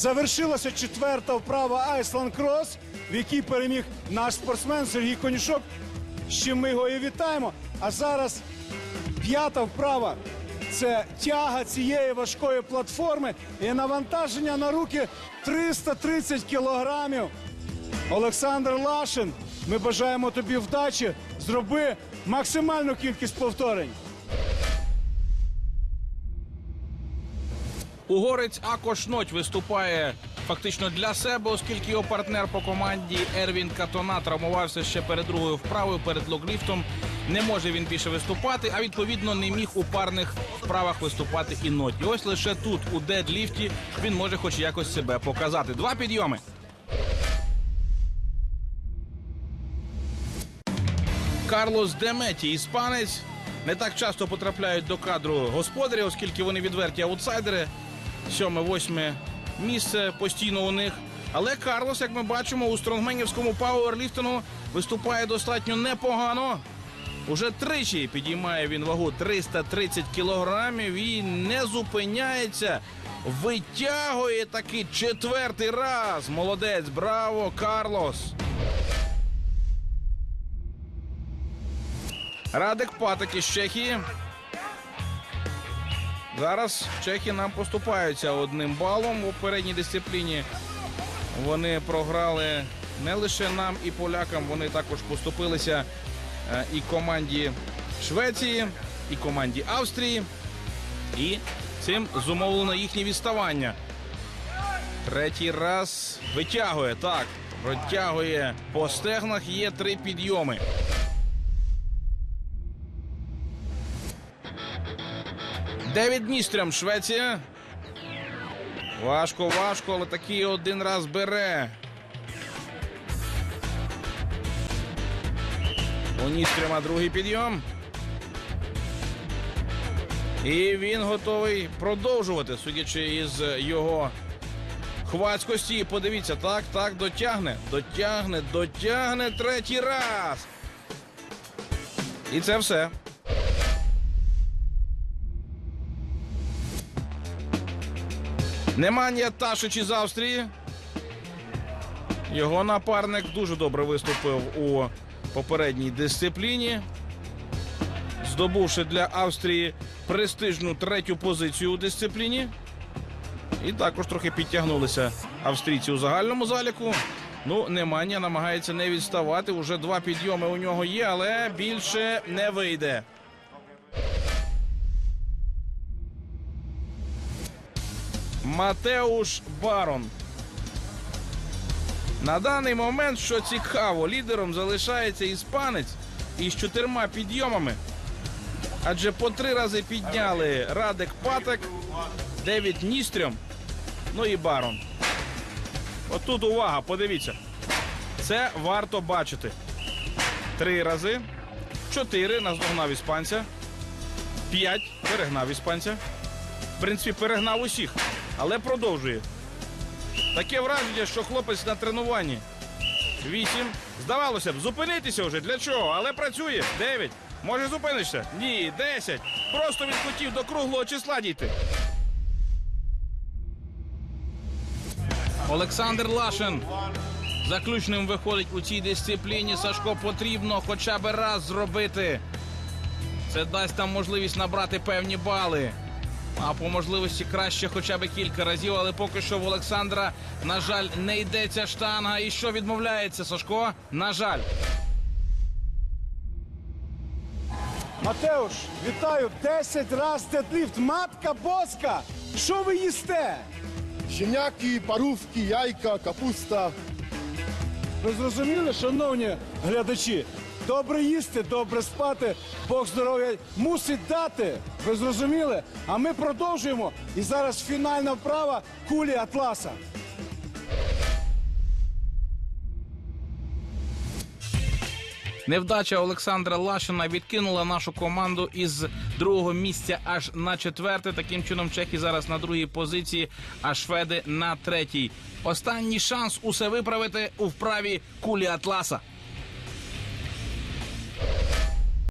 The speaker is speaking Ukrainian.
Завершилася четверта вправа Айсланд Крос, в якій переміг наш спортсмен Сергій Конюшок. Чим ми його і вітаємо. А зараз п'ята вправа. Це тяга цієї важкої платформи і навантаження на руки 330 кілограмів. Олександр Лашин, ми бажаємо тобі вдачі. Зроби максимальну кількість повторень. Угорець Акош Ноть виступає фактично для себе, оскільки його партнер по команді Ервін Катона травмувався ще перед другою вправою, перед логліфтом. Не може він більше виступати, а відповідно не міг у парних вправах виступати і Ноть. І ось лише тут, у дедліфті, він може хоч якось себе показати. Два підйоми. Карлос Деметі, іспанець, не так часто потрапляють до кадру господарі, оскільки вони відверті аутсайдери. Сьоме, восьме місце постійно у них. Але Карлос, як ми бачимо, у стронгменівському пауерліфтингу виступає достатньо непогано. Уже тричі підіймає він вагу 330 кілограмів і не зупиняється. Витягує таки четвертий раз. Молодець, браво, Карлос. Радик Патик із Чехії. Зараз чехи нам поступаються одним балом у передній дисципліні. Вони програли не лише нам і полякам, вони також поступилися е, і команді Швеції, і команді Австрії. І цим зумовлено їхнє відставання. Третій раз витягує так, протягує по стегнах. Є три підйоми. Девід Ністрям, Швеція. Важко, важко, але такий один раз бере. У Ністряма другий підйом. І він готовий продовжувати, судячи із його хвацькості. Подивіться, так, так, дотягне, дотягне, дотягне третій раз. І це все. Неманія Ташич із Австрії. Його напарник дуже добре виступив у попередній дисципліні, здобувши для Австрії престижну третю позицію у дисципліні. І також трохи підтягнулися австрійці у загальному заліку. Ну, Неманія намагається не відставати. Уже два підйоми у нього є, але більше не вийде. Матеуш Барон. На даний момент, що цікаво, лідером залишається іспанець із чотирма підйомами. Адже по три рази підняли Радек Патек, Девід Ністрьом, ну і Барон. Отут увага, подивіться. Це варто бачити. Три рази, чотири наздогнав іспанця, п'ять перегнав іспанця. В принципі, перегнав усіх, але продовжує. Таке враження, що хлопець на тренуванні. Вісім. Здавалося б, зупинитися вже для чого? Але працює. Дев'ять. Може зупинишся? Ні, десять. Просто він хотів до круглого числа дійти. Олександр Лашин. Заключним виходить у цій дисципліні. Сашко потрібно хоча б раз зробити. Це дасть нам можливість набрати певні бали. А по можливості краще хоча б кілька разів, але поки що в Олександра, на жаль, не йдеться штанга. І що відмовляється Сашко? На жаль. Матеуш, вітаю! 10 раз дедліфт. Матка боска! Що ви їсте? Щеняки, парувки, яйка, капуста. Ви зрозуміли, шановні глядачі? Добре їсти, добре спати, Бог здоров'я мусить дати. Ви зрозуміли? А ми продовжуємо. І зараз фінальна вправа кулі Атласа. Невдача Олександра Лашина відкинула нашу команду із другого місця аж на четверте. Таким чином, чехи зараз на другій позиції, а шведи на третій. Останній шанс усе виправити у вправі кулі Атласа.